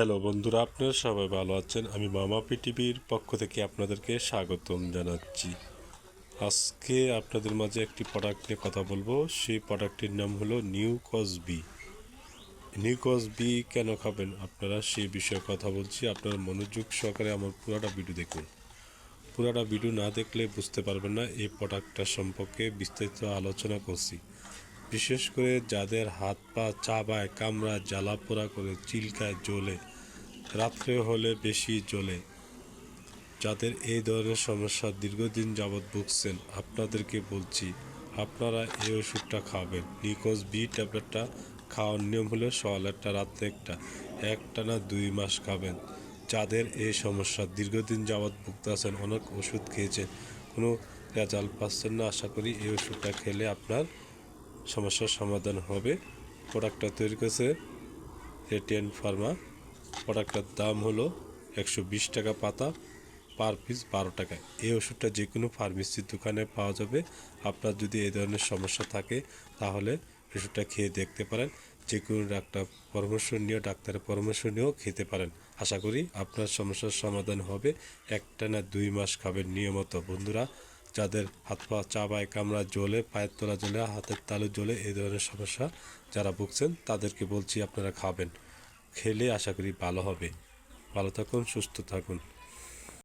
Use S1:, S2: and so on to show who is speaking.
S1: Hello বন্ধুরা, আপনারা সবাই ভালো আছেন? আমি মামা পিটিভির পক্ষ থেকে আপনাদেরকে স্বাগতম জানাচ্ছি। আজকে আপনাদের মাঝে একটি প্রোডাক্ট নিয়ে কথা বলব। সেই প্রোডাক্টটির নাম হলো নিউ কসবি নিউ কসবি কেন খাবেন? আপনারা সেই বিষয়ে কথা বলছি। আপনারা মনোযোগ সহকারে আমার পুরোটা ভিডিও দেখুন। পুরোটা ভিডিও না দেখলে বুঝতে পারবেন না এই প্রোডাক্টটা সম্পর্কে বিস্তারিত আলোচনা করছি। বিশেষ করে যাদের হাত পা চাবায় কামড়া জ্বালা পোড়া করে, চিলকায় জ্বলে, রাত্রে হলে বেশি জ্বলে। যাদের এই ধরনের সমস্যা দীর্ঘদিন যাবৎ ভুগছেন, আপনাদেরকে বলছি, আপনারা এই ওষুধটা খাবেন। নিকোজ বি ট্যাবলেটটা খাওয়ার নিয়ম হলো সকাল একটা রাত্রে একটা। একটা না দুই মাস খাবেন। যাদের এই সমস্যা দীর্ঘদিন যাবৎ ভুগতেছেন, অনেক ওষুধ খেয়েছেন, কোনো রেজাল্ট পাচ্ছেন না, আশা করি এই ওষুধটা খেলে আপনার সমস্যার সমাধান হবে। প্রোডাক্টটা তৈরি করেছে রেটিয়ান ফার্মা প্রোডাক্টটার দাম হলো একশো বিশ টাকা পাতা, পার পিস বারো টাকা। এই ওষুধটা যে কোনো ফার্মেসির দোকানে পাওয়া যাবে। আপনার যদি এই ধরনের সমস্যা থাকে, তাহলে ওষুধটা খেয়ে দেখতে পারেন। যে কোনো ডাক্তার পরামর্শ নিয়েও ডাক্তারের পরামর্শ নিয়েও খেতে পারেন। আশা করি আপনার সমস্যার সমাধান হবে। একটা না দুই মাস খাবেন নিয়মিত। বন্ধুরা যাদের হাত পা চাবায় কামড়া জ্বলে পায়ের তোলা জ্বলে, হাতের তালু জ্বলে, এই ধরনের সমস্যা যারা ভুগছেন, তাদেরকে বলছি আপনারা খাবেন। খেলে আশা করি ভালো হবে। ভালো থাকুন, সুস্থ থাকুন।